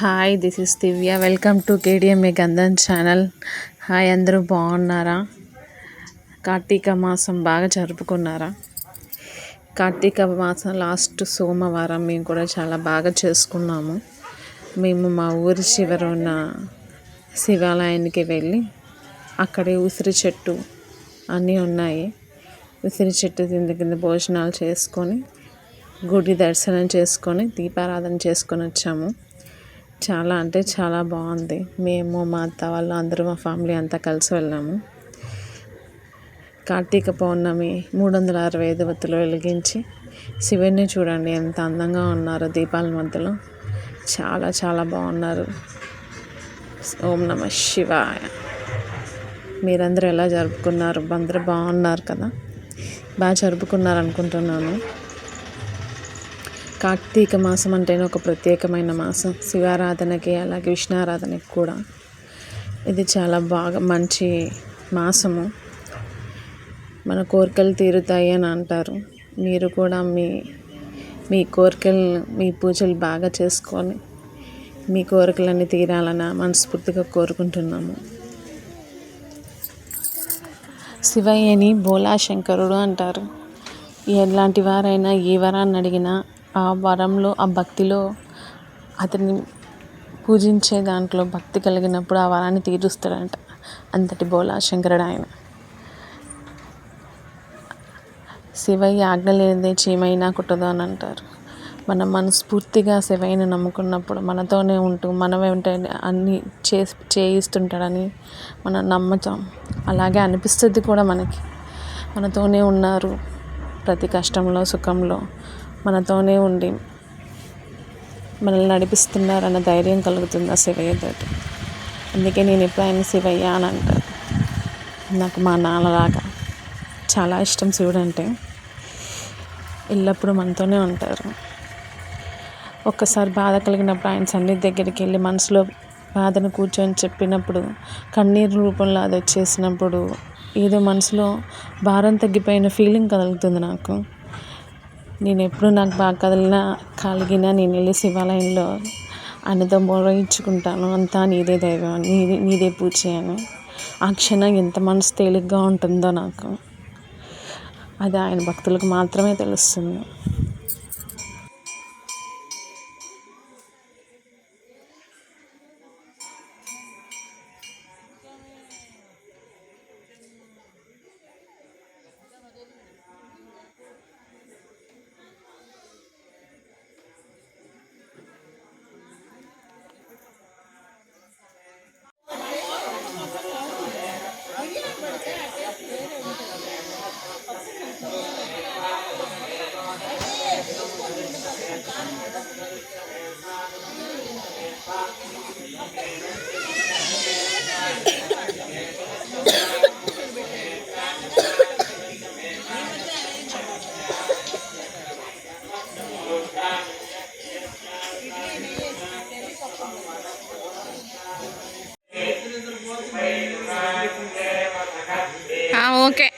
Hi this is Divya welcome to KDMA Gandhan channel hi అందరూ బాగున్నారా? కార్తీక మాసం బాగా జరుపుకున్నారా? కార్తీక మాసం లాస్ట్ సోమవారం మేము కూడా చాలా బాగా చేసుకున్నాము. మేము మా ఊరి చివర ఉన్న శివాలయానికి వెళ్ళి అక్కడే ఉసిరి చెట్టు అన్నీ ఉన్నాయి. ఉసిరి చెట్టు కింద కింద భోజనాలు చేసుకొని గుడి దర్శనం చేసుకొని దీపారాధన చేసుకొని వచ్చాము. చాలా అంటే చాలా బాగుంది. మేము మా అత్త వాళ్ళు అందరూ మా ఫ్యామిలీ అంతా కలిసి వెళ్ళాము. కార్తీక పౌర్ణమి మూడు వందల అరవై ఐదు వత్తులు వెలిగించి శివుడిని చూడండి ఎంత అందంగా ఉన్నారో దీపాల మధ్యలో. చాలా చాలా బాగున్నారు. ఓం నమ శివాయ. మీరందరూ ఎలా జరుపుకున్నారు? అందరూ బాగున్నారు కదా? బాగా జరుపుకున్నారు అనుకుంటున్నాను కార్తీక మాసం అంటేనే ఒక ప్రత్యేకమైన మాసం. శివారాధనకి అలాగే విష్ణారాధనకి కూడా. ఇది చాలా బాగా మంచి మాసము. మన కోరికలు తీరుతాయి అని అంటారు. మీరు కూడా మీ మీ కోరికలు మీ పూజలు బాగా చేసుకొని మీ కోరికలన్నీ తీరాలని మనస్ఫూర్తిగా కోరుకుంటున్నాము. శివయ్యని భోలాశంకరుడు అంటారు. ఎలాంటి వారైనా ఏ వరాన్ని అడిగినా ఆ వరంలో ఆ భక్తిలో అతన్ని పూజించే దాంట్లో భక్తి కలిగినప్పుడు ఆ వరాన్ని తీరుస్తాడంట అంతటి బోలా శంకరుడు ఆయన. శివయ్య ఆజ్ఞ లేనిదే చీమైనా కుట్టదు అని అంటారు. మనం మనస్ఫూర్తిగా శివయ్యని నమ్ముకున్నప్పుడు మనతోనే ఉంటూ మనం వెంటనే అన్నీ చే చేయిస్తుంటాడని మనం నమ్ముతాం అలాగే అనిపిస్తుంది కూడా మనకి. మనతోనే ఉన్నారు ప్రతి కష్టంలో సుఖంలో. మనతోనే ఉండి మనల్ని నడిపిస్తున్నారన్న ధైర్యం కలుగుతుంది ఆ శివయ్య తోటి. అందుకే నేను ఎప్పుడైనా శివయ్య అని అంటాను నాకు మా నాన్నలాగా చాలా ఇష్టం శివుడు అంటే. ఎల్లప్పుడూ మనతోనే ఉంటారు. ఒక్కసారి బాధ కలిగినప్పుడు ఆయన సన్నిధి దగ్గరికి వెళ్ళి మనసులో బాధను కూర్చొని చెప్పినప్పుడు కన్నీరు రూపంలో అది వచ్చేసినప్పుడు ఏదో మనసులో భారం తగ్గిపోయిన ఫీలింగ్ కలుగుతుంది నాకు. నేను ఎప్పుడు నాకు బాగా కదిలినా కలిగినా నేను వెళ్ళి శివాలయంలో ఆయనతో మొరయించుకుంటాను అంతా నీదే దైవం నీదే నీదే పూజ అని. ఆ క్షణం ఎంత మనసు తేలిగ్గా ఉంటుందో నాకు. అది ఆయన భక్తులకు మాత్రమే తెలుస్తుంది. Ah, oke. Okay.